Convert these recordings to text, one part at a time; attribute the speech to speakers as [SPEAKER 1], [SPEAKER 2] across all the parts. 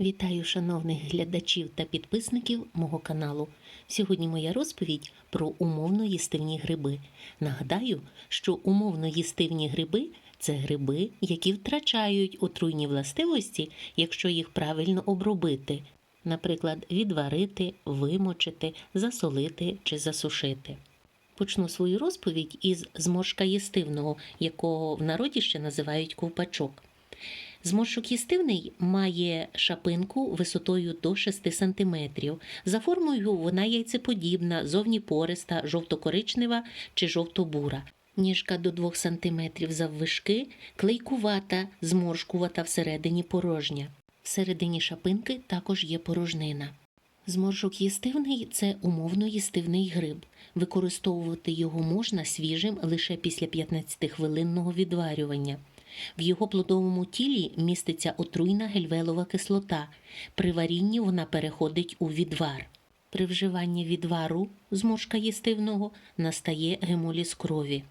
[SPEAKER 1] Вітаю шановних глядачів та підписників мого каналу. Сьогодні моя розповідь про умовно їстивні гриби. Нагадаю, що умовно їстивні гриби це гриби, які втрачають отруйні властивості, якщо їх правильно обробити, наприклад, відварити, вимочити, засолити чи засушити. Почну свою розповідь із зморшка їстивного, якого в народі ще називають ковпачок. Зморшок їстивний має шапинку висотою до 6 см. За формою вона яйцеподібна, зовні пориста, жовто-коричнева чи жовто-бура. Ніжка до 2 см заввишки, клейкувата, зморшкувата всередині порожня. Всередині шапинки також є порожнина. Зморшок їстивний це умовно їстивний гриб. Використовувати його можна свіжим лише після 15-хвилинного відварювання. В його плодовому тілі міститься отруйна гельвелова кислота. При варінні вона переходить у відвар. При вживанні відвару зморшка їстивного настає гемоліз крові.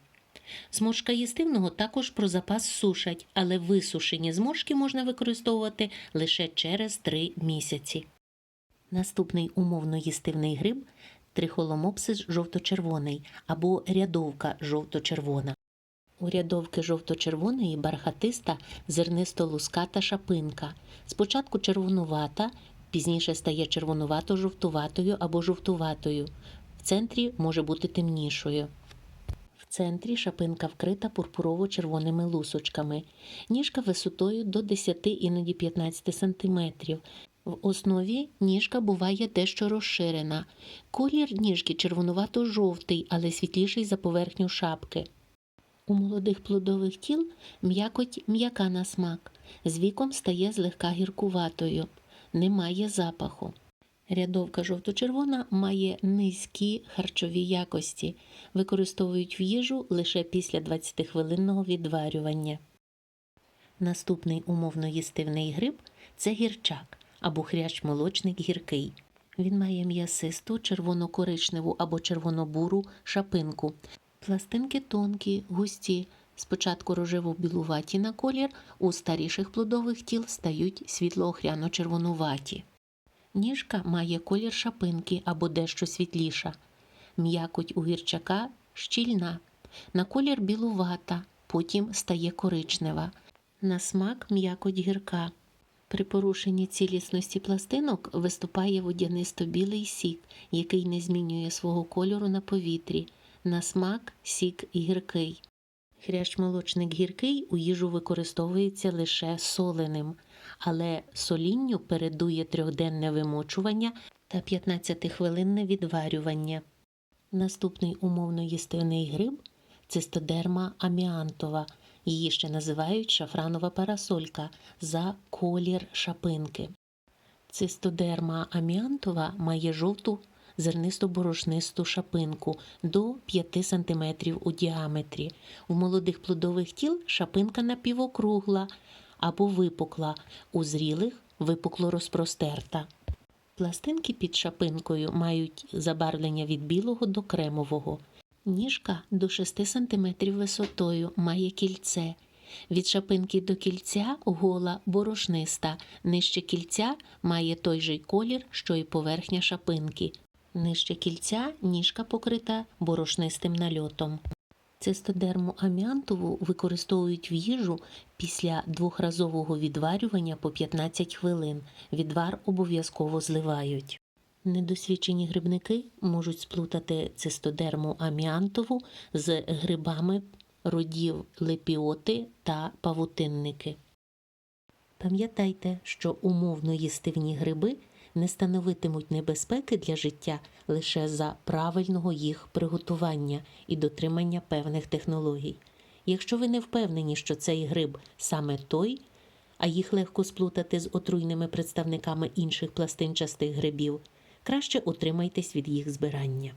[SPEAKER 1] Зморшка їстивного також про запас сушать, але висушені зморшки можна використовувати лише через 3 місяці. Наступний умовно їстивний гриб трихоломопсис жовто-червоний або рядовка жовто-червона. У рядовки жовто-червоної бархатиста зернисто-луската шапинка. Спочатку червонувата, пізніше стає червонувато-жовтуватою або жовтуватою. В центрі може бути темнішою. В центрі шапинка вкрита пурпурово-червоними лусочками, ніжка висотою до 10 іноді 15 см. В основі ніжка буває дещо розширена. Колір ніжки червонувато-жовтий, але світліший за поверхню шапки. У молодих плодових тіл м'якоть м'яка на смак, з віком стає злегка гіркуватою, не має запаху. Рядовка жовто-червона має низькі харчові якості, використовують в їжу лише після 20-хвилинного відварювання. Наступний умовно їстивний гриб це гірчак або хрящ-молочник гіркий. Він має м'ясисту червоно-коричневу або червоно-буру шапинку. Пластинки тонкі, густі, спочатку рожево-білуваті на колір, у старіших плодових тіл стають світло-охряно-червонуваті. Ніжка має колір шапинки або дещо світліша. М'якоть у гірчака щільна, на колір білувата, потім стає коричнева. На смак м'якоть гірка. При порушенні цілісності пластинок виступає водянисто-білий сік, який не змінює свого кольору на повітрі. На смак сік гіркий. Хрящ-молочник гіркий у їжу використовується лише соленим, але солінню передує трьохденне вимочування та 15-хвилинне відварювання. Наступний умовно їстивний гриб цистодерма аміантова. Її ще називають шафранова парасолька за колір шапинки. Цистодерма аміантова має жовту зернисто-борошнисту шапинку до 5 см у діаметрі. У молодих плодових тіл шапинка напівокругла або випукла, у зрілих випукло розпростерта. Пластинки під шапинкою мають забарвлення від білого до кремового. Ніжка до 6 см висотою має кільце. Від шапинки до кільця гола борошниста, нижче кільця має той же колір, що й поверхня шапинки. Нижче кільця ніжка покрита борошнистим нальотом. Цистодерму аміантову використовують в їжу після двохразового відварювання по 15 хвилин. Відвар обов'язково зливають. Недосвідчені грибники можуть сплутати цистодерму аміантову з грибами родів лепіоти та павутинники. Пам'ятайте, що умовно їстивні гриби не становитимуть небезпеки для життя лише за правильного їх приготування і дотримання певних технологій. Якщо ви не впевнені, що цей гриб саме той, а їх легко сплутати з отруйними представниками інших пластинчастих грибів, краще утримайтесь від їх збирання.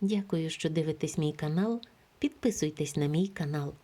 [SPEAKER 1] Дякую, що дивитесь мій канал. Підписуйтесь на мій канал.